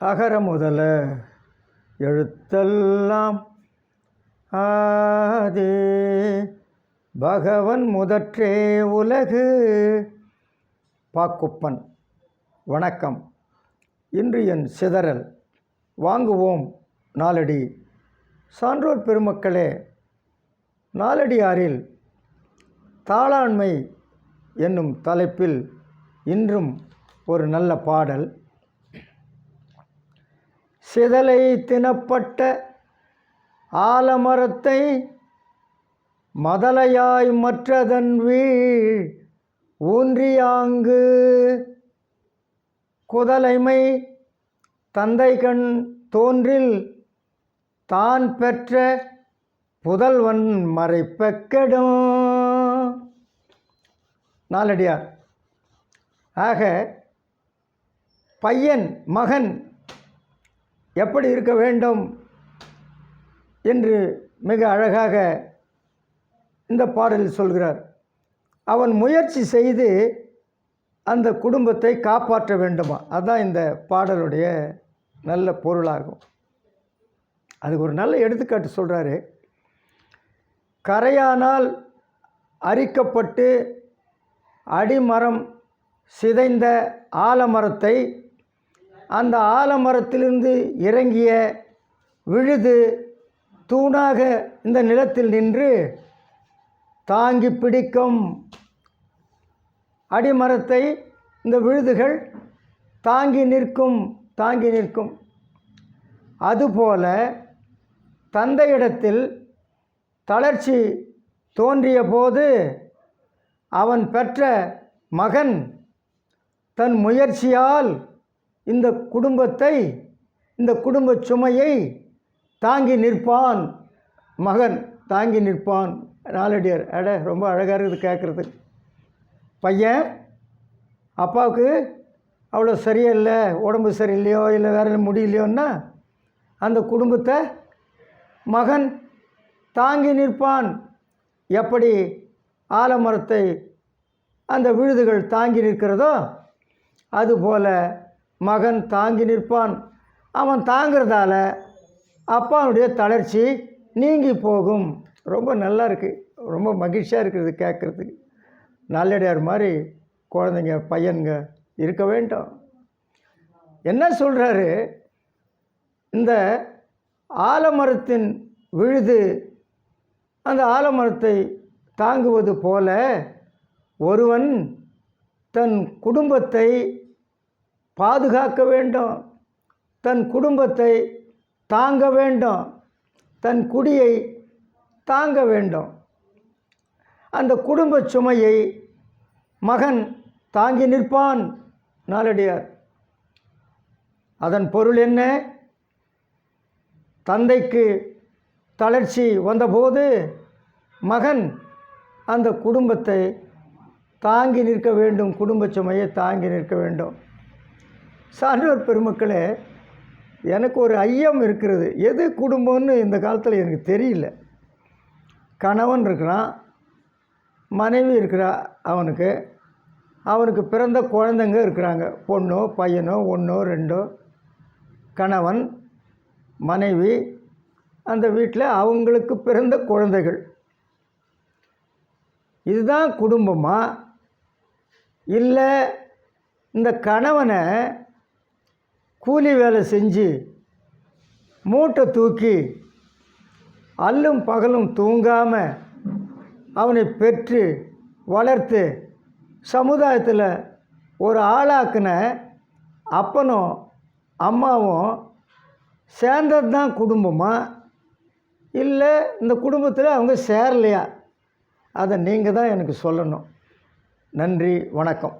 அகர முதல எழுத்தெல்லாம் ஆதே. பகவன் முதற்றே உலகு. பாக்குப்பன் வணக்கம். இன்று என் சிதறல். வாங்குவோம் நாலடி சான்றோர் பெருமக்களே நாலடியாரில் தாளாண்மை என்னும் தலைப்பில் இன்றும் ஒரு நல்ல பாடல். சிதலை தினப்பட்ட ஆலமரத்தை மதலையாய் மற்றதன் வீழ் ஊன்றியாங்கு குதலைமை தந்தை கண் தோன்றில் தான் பெற்ற புதல்வன் மறைப்பக்கெடும். நாளடியார் ஆக பையன் மகன் எப்படி இருக்க வேண்டும் என்று மிக அழகாக இந்த பாடலில் சொல்கிறார். அவன் முயற்சி செய்து அந்த குடும்பத்தை காப்பாற்ற வேண்டுமா? அதுதான் இந்த பாடலுடைய நல்ல பொருளாகும். அதுக்கு ஒரு நல்ல எடுத்துக்காட்டு சொல்கிறாரு கரையானால் அரிக்கப்பட்டு அடிமரம் சிதைந்த ஆலமரத்தை அந்த ஆலமரத்திலிருந்து இறங்கிய விழுது தூணாக இந்த நிலத்தில் நின்று தாங்கி பிடிக்கும் அடிமரத்தை இந்த விழுதுகள் தாங்கி நிற்கும் தாங்கி நிற்கும். அதுபோல தந்தையிடத்தில் தளர்ச்சி தோன்றிய போது அவன் பெற்ற மகன் தன் முயற்சியால் இந்த குடும்பத்தை இந்த குடும்ப சுமையை தாங்கி நிற்பான் மகன் தாங்கி நிற்பான். நாலடியார் அட ரொம்ப அழகாக இருக்குது கேட்குறது பையன் அப்பாவுக்கு அவ்வளோ சரியில்லை உடம்பு சரியில்லையோ இல்லை வேறு முடியலையோன்னா அந்த குடும்பத்தை மகன் தாங்கி நிற்பான். எப்படி ஆலமரத்தை அந்த விழுதுகள் தாங்கி நிற்கிறதோ அதுபோல் மகன் தாங்கி நிற்பான். அவன் தாங்கிறதால அப்பாவுடைய தளர்ச்சி நீங்கி போகும். ரொம்ப நல்லா இருக்குது ரொம்ப மகிழ்ச்சியாக இருக்கிறது கேட்குறதுக்கு. நல்லடியார் மாதிரி குழந்தைங்க பையனுங்க இருக்க வேண்டும். என்ன சொல்கிறாரு இந்த ஆலமரத்தின் விழுது அந்த ஆலமரத்தை தாங்குவது போல ஒருவன் தன் குடும்பத்தை பாதுகாக்க வேண்டும். தன் குடும்பத்தை தாங்க வேண்டும். தன் குடியை தாங்க வேண்டும். அந்த குடும்ப சுமையை மகன் தாங்கி நிற்பான் நாளடியார். அதன் பொருள் என்ன? தந்தைக்கு தளர்ச்சி வந்தபோது மகன் அந்த குடும்பத்தை தாங்கி நிற்க வேண்டும். குடும்ப சுமையை தாங்கி நிற்க வேண்டும். சான்றோர் பெருமக்களே எனக்கு ஒரு ஐயம் இருக்கிறது. எது குடும்பம்னு இந்த காலத்தில் எனக்கு தெரியல. கணவன் இருக்கிறான் மனைவி இருக்கிறா அவனுக்கு. அவனுக்கு பிறந்த குழந்தைங்க இருக்கிறாங்க. பொண்ணோ பையனோ ஒன்றோ ரெண்டோ கணவன் மனைவி அந்த வீட்டில் அவங்களுக்கு பிறந்த குழந்தைகள். இதுதான் குடும்பமாக இல்லை இந்த கணவனை கூலி வேலை செஞ்சு மூட்டை தூக்கி அல்லும் பகலும் தூங்காமல் அவனை பெற்று வளர்த்து சமுதாயத்தில் ஒரு ஆளாக்குன அப்பனும் அம்மாவும் சேர்ந்தது தான் குடும்பமா? இல்லை இந்த குடும்பத்தில் அவங்க சேரலையா? அதை நீங்கள் தான் எனக்கு சொல்லணும். நன்றி வணக்கம்.